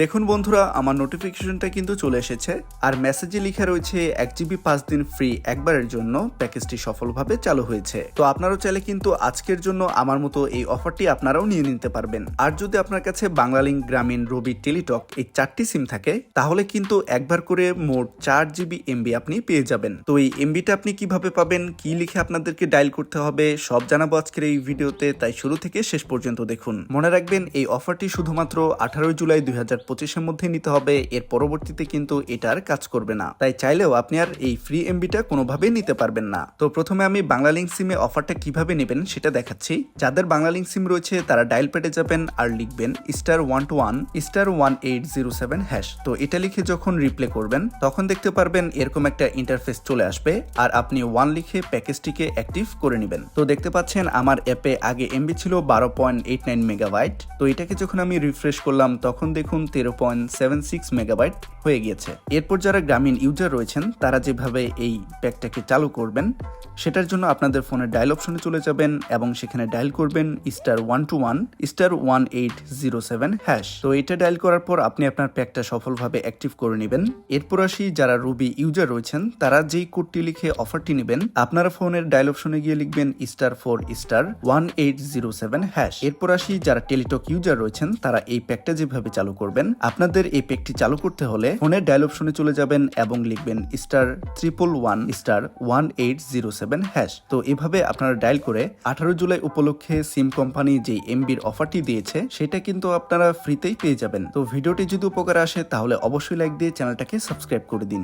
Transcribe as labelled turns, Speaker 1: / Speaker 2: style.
Speaker 1: দেখুন বন্ধুরা, আমার নোটিফিকেশনটা কিন্তু চলে এসেছে। আর মেসেজে লেখা রয়েছে, এক জিবি পাঁচ দিন ফ্রি একবারের জন্য প্যাকেজটি সফলভাবে চালু হয়েছে। তো আপনারাও চাইলে কিন্তু আজকের জন্য আমার মতো এই অফারটি আপনারাও নিয়ে নিতে পারবেন। আর যদি আপনার কাছে বাংলালিংক, গ্রামীণ, রবি, টেলিটক এই চারটি সিম থাকে, তাহলে কিন্তু একবার করে মোট চার জিবি এমবি আপনি পেয়ে যাবেন। তো এই এমবিটা আপনি কীভাবে পাবেন, কি লিখে আপনাদেরকে ডায়াল করতে হবে, সব জানাব আজকের এই ভিডিওতে। তাই শুরু থেকে শেষ পর্যন্ত দেখুন। মনে রাখবেন, এই অফারটি শুধুমাত্র আঠারোই জুলাই দুই হাজার পঁচিশের মধ্যে নিতে হবে, এর পরবর্তীতে কিন্তু এটা আর কাজ করবে না। তাই চাইলেও আপনি আর এই ফ্রি এমবিটা কোনোভাবেই নিতে পারবেন না। তো প্রথমে আমি বাংলালিংক সিমে অফারটা কীভাবে নেবেন সেটা দেখাচ্ছি। যাদের বাংলালিংক সিম রয়েছে, তারা ডায়াল পেটে যাবেন আর লিখবেন star one two one star one eight zero seven hash তো এটা লিখে যখন রিপ্লে করবেন, তখন দেখতে পারবেন এরকম একটা ইন্টারফেস চলে আসবে আর আপনি ওয়ান লিখে প্যাকেজটিকে অ্যাক্টিভ করে নেবেন। তো দেখতে পাচ্ছেন আমার অ্যাপে আগে এমবি ছিল বারো পয়েন্ট এইট নাইন মেগাবাইট তো এটাকে যখন আমি রিফ্রেশ করলাম, তখন দেখুন তেরো পয়েন্ট সেভেন সিক্স মেগাবাইট হয়ে গিয়েছে। এরপর যারা গ্রামীণ ইউজার রয়েছেন, তারা যেভাবে এই প্যাকটাকে চালু করবেন, সেটার জন্য আপনাদের ফোনের ডায়াল অপশনে চলে যাবেন এবং সেখানে ডায়াল করবেন star one two one, star one eight zero seven hash. তো এটা ডায়াল করার পর আপনি আপনার প্যাকটা সফলভাবে অ্যাক্টিভ করে নেবেন। এরপর আসি যারা রুবি ইউজার রয়েছেন, তারা যেই কোডটি লিখে অফারটি নেবেন, আপনারা ফোনের ডায়াল অপশনে গিয়ে লিখবেন star four star one eight zero seven hash. এরপর আসি যারা টেলিটক ইউজার রয়েছেন, তারা এই প্যাকটা যেভাবে চালু করবেন। আপনাদের এই প্যাকটি চালু করতে হলে ফোনের ডায়াল অপশনে চলে যাবেন এবং লিখবেন star triple one star one eight zero seven hash তো এভাবে আপনারা ডায়াল করে আঠারো জুলাই উপলক্ষে সিম কোম্পানি যে এমবির অফারটি দিয়েছে, সেটা কিন্তু আপনারা ফ্রিতেই পেয়ে যাবেন। তো ভিডিওটি যদি উপকার আসে, তাহলে অবশ্যই লাইক দিয়ে চ্যানেলটাকে সাবস্ক্রাইব করে দিন।